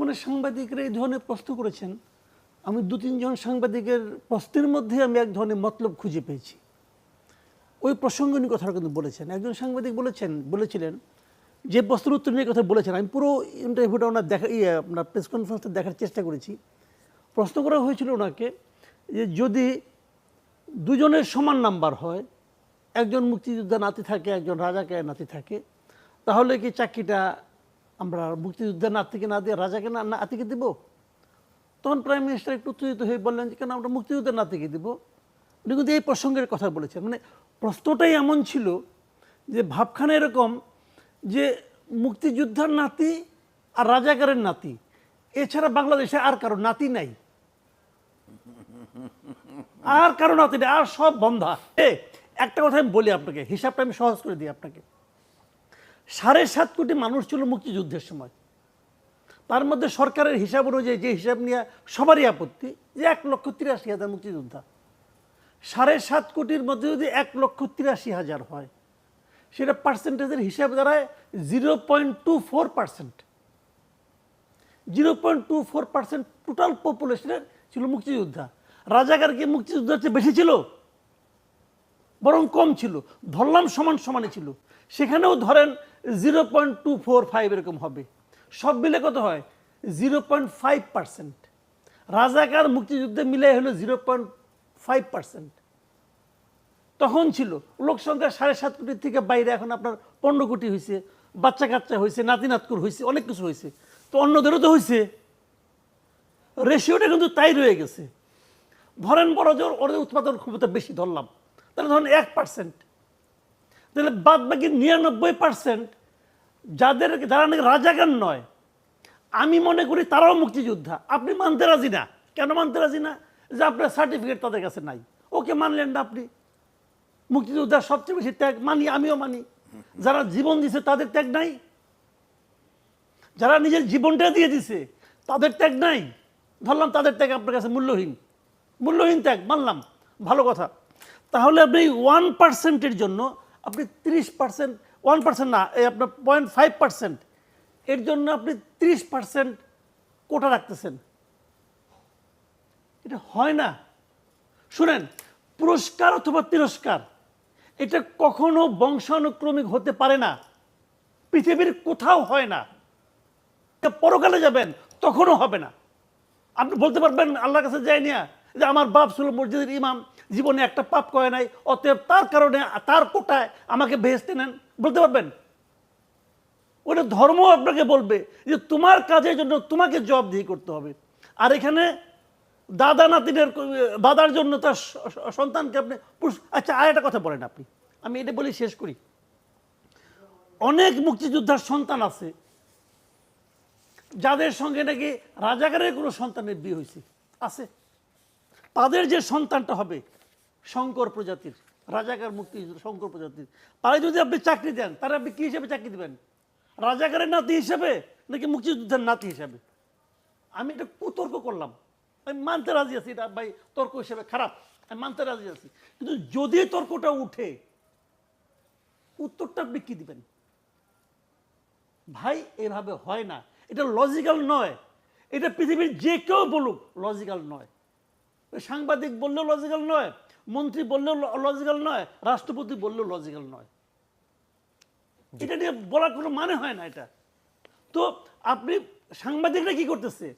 মানে সাংবাদিকরা এই ধরনের প্রশ্ন করেছেন। আমি দু তিনজন সাংবাদিকের প্রশ্নের মধ্যে আমি এক ধরনের মতলব খুঁজে পেয়েছি। ওই প্রসঙ্গ নিয়ে কথাটা কিন্তু বলেছেন। একজন সাংবাদিক বলেছেন, বলেছিলেন যে প্রশ্নের উত্তর নিয়ে কথা বলেছেন। আমি পুরো ইন্টারভিউটা ওনার দেখা ইয়ে আপনার প্রেস কনফারেন্সটা দেখার চেষ্টা করেছি। প্রশ্ন করা হয়েছিল ওনাকে যে যদি দুজনের সমান নাম্বার হয়, একজন মুক্তিযোদ্ধা নাতি থাকে, একজন রাজাকে নাতি থাকে, তাহলে কি চাকরিটা আমরা মুক্তিযোদ্ধার নাতিকে না দিয়ে রাজাকে না নাতিকে দিব? তখন প্রাইম মিনিস্টার একটু উত্তেজিত হয়ে বললেন যে, কেন আমরা মুক্তিযোদ্ধার নাতিকে দেব? উনি কিন্তু এই প্রসঙ্গের কথা বলেছেন। মানে প্রশ্নটাই এমন ছিল যে, ভাবখানা এরকম যে, মুক্তিযোদ্ধার নাতি আর রাজাকারের নাতি। এছাড়া বাংলাদেশে আর কারও নাতি নাই। আর কারও নাতি নেই। আর সব বন্ধা। একটা কথা আমি বলি আপনাকে। হিসাবটা আমি সহজ করে দিই আপনাকে। সাড়ে সাত কোটি মানুষ ছিল মুক্তিযুদ্ধের সময়। তার মধ্যে সরকারের হিসাব অনুযায়ী যে হিসাব নিয়ে সবারই আপত্তি, যে এক লক্ষ তিরাশি হাজার মুক্তিযোদ্ধা। সাড়ে সাত কোটির মধ্যে যদি এক লক্ষ তিরাশি হাজার হয়, সেটা পার্সেন্টেজের হিসাব দাঁড়ায় zero point two four percent zero point two four percent total পপুলেশনের ছিল মুক্তিযোদ্ধা। রাজাকার কি মুক্তিযোদ্ধার চেয়ে বেশি ছিল? বরং কম ছিল। ধরলাম সমান সমানে ছিল। সেখানেও ধরেন zero point two four five এরকম হবে। সব মিলে কত হয়? জিরো পয়েন্ট ফাইভ পার্সেন্ট রাজাকার মুক্তিযুদ্ধে মিলে হলো জিরো পয়েন্ট ফাইভ পার্সেন্ট তখন ছিল। লোক সংখ্যা সাড়ে সাত কোটির থেকে বাইরে এখন আপনার পনেরো কোটি হয়েছে বাচ্চা কাচ্চা হয়েছে নাতি নাতকুর হয়েছে অনেক কিছু হয়েছে তো অন্যদেরও তো হয়েছে রেশিওটা কিন্তু তাই রয়ে গেছে। ধরেন বড় জোর ওদের উৎপাদন ক্ষমতা বেশি ধরলাম। তাহলে ধরেন এক পার্সেন্ট তাহলে বাদ বাকি নিরানব্বই পার্সেন্ট যাদের যারা নাকি রাজাকার নয়, আমি মনে করি তারাও মুক্তিযোদ্ধা। আপনি মানতে রাজি না। কেন মানতে রাজি না? যে আপনার সার্টিফিকেট তাদের কাছে নাই। ওকে মানলেন না আপনি। মুক্তিযোদ্ধার সবচেয়ে বেশি ত্যাগ, মানি, আমিও মানি। যারা জীবন দিছে তাদের ত্যাগ নাই। যারা নিজের জীবনটা দিয়ে দিছে তাদের ত্যাগ নাই। ধরলাম তাদের ত্যাগ আপনার কাছে মূল্যহীন। মূল্যহীন ত্যাগ, মানলাম। ভালো কথা। তাহলে আপনি ওয়ান পার্সেন্টের জন্য আপনি তিরিশ পার্সেন্ট ওয়ান পার্সেন্ট না, এই আপনার পয়েন্ট ফাইভ পার্সেন্ট এর জন্য আপনি তিরিশ পার্সেন্ট কোটা রাখতেছেন। এটা হয় না। শুনেন, পুরস্কার অথবা তিরস্কার, এটা কখনো বংশানুক্রমিক হতে পারে না। পৃথিবীর কোথাও হয় না। পরকালে যাবেন, তখনও হবে না। আপনি বলতে পারবেন, আল্লাহর কাছে যাই না যে আমার বাপ ছিল মসজিদের ইমাম জীবনে একটা পাপ করে নাই, অতএব তার কারণে, তার কোটায় আমাকে ভেস্তে নেন। বলতে পারবেন? ওটা ধর্ম আপনাকে বলবে যে তোমার কাজের জন্য তোমাকে জবাবদিহি করতে হবে। আর এখানে দাদা নাতিনের দাদার জন্য তার সন্তানকে আপনি আচ্ছা আর একটা কথা বলেন আপনি। আমি এটা বলি, শেষ করি। অনেক মুক্তিযোদ্ধার সন্তান আছে, যাদের সঙ্গে নাকি রাজাকারের কোনো সন্তানের বিয়ে হয়েছে, আছে। তাদের যে সন্তানটা হবে শঙ্কর প্রজাতির, রাজাকার মুক্তি শঙ্কর প্রজাতির। তারা যদি আপনি চাকরি দেন, তারা আপনি কী হিসেবে চাকরি দেবেন? রাজাকারের নাতি হিসেবে নাকি মুক্তিযুদ্ধের নাতি হিসেবে? আমি এটা কুতর্ক করলাম। আমি মানতে রাজি আছি, এটা ভাই তর্ক হিসেবে খারাপ। আমি মানতে রাজি আছি। কিন্তু যদি তর্কটা উঠে, উত্তরটা আপনি কি দিবেন? ভাই, এভাবে হয় না। এটা লজিক্যাল নয়। এটা পৃথিবীর যে কেউ বলুক লজিক্যাল নয়। সাংবাদিক বললেও লজিক্যাল নয় মন্ত্রী বললেও লজিক্যাল নয় রাষ্ট্রপতি বললেও লজিক্যাল নয়। এটা নিয়ে বলার কোনো মানে হয় না এটা। তো আপনি সাংবাদিকরা কি করতেছে?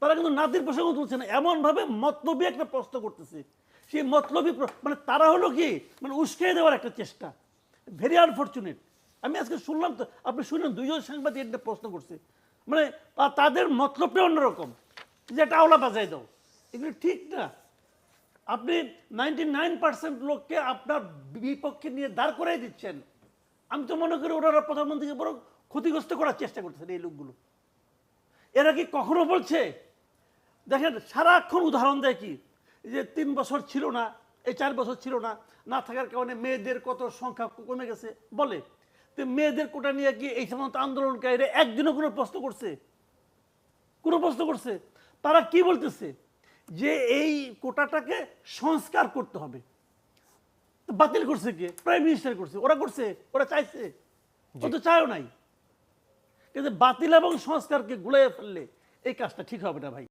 তারা কিন্তু নাতির প্রসঙ্গ তুলছে না এমনভাবে মতলবী একটা প্রশ্ন করতেছে। সেই মতলবী মানে তারা হলো কি? মানে উস্কে দেওয়ার একটা চেষ্টা। ভেরি আনফর্চুনেট আমি আজকে শুনলাম তো আপনি শুনলেন দুইজন সাংবাদিক একটা প্রশ্ন করছে। মানে তাদের মতলবটা অন্যরকম। যে একটা আওলা বাজাই দাও। এগুলো ঠিক না। আপনি নাইনটি নাইন পার্সেন্ট লোককে আপনার বিপক্ষে নিয়ে দাঁড় করাই দিচ্ছেন। আমি তো মনে করি ওনারা প্রধানমন্ত্রীকে বরং ক্ষতিগ্রস্ত করার চেষ্টা করতেছেন এই লোকগুলো। এরা কি কখনো বলছে? দেখেন, সারাক্ষণ উদাহরণ দেয় কি? যে তিন বছর ছিল না, এই চার বছর ছিল না না থাকার কারণে মেয়েদের কত সংখ্যা কমে গেছে। বলে, তো মেয়েদের কোটা নিয়ে কি এই সমস্ত আন্দোলনকারীরা একদিনও কোনো প্রশ্ন করছে? কোনো প্রশ্ন করছে? তারা কি বলতেছে? যে এই কোটাটাকে সংস্কার করতে হবে। তো বাতিল করছে কে? প্রাইম মিনিস্টার করছে। ওরা করছে ওরা চাইছে। ও তো চায়ও নাই। কিন্তু বাতিল এবং সংস্কারকে গুলাইয়া ফেললে এই কাজটা ঠিক হবে না ভাই।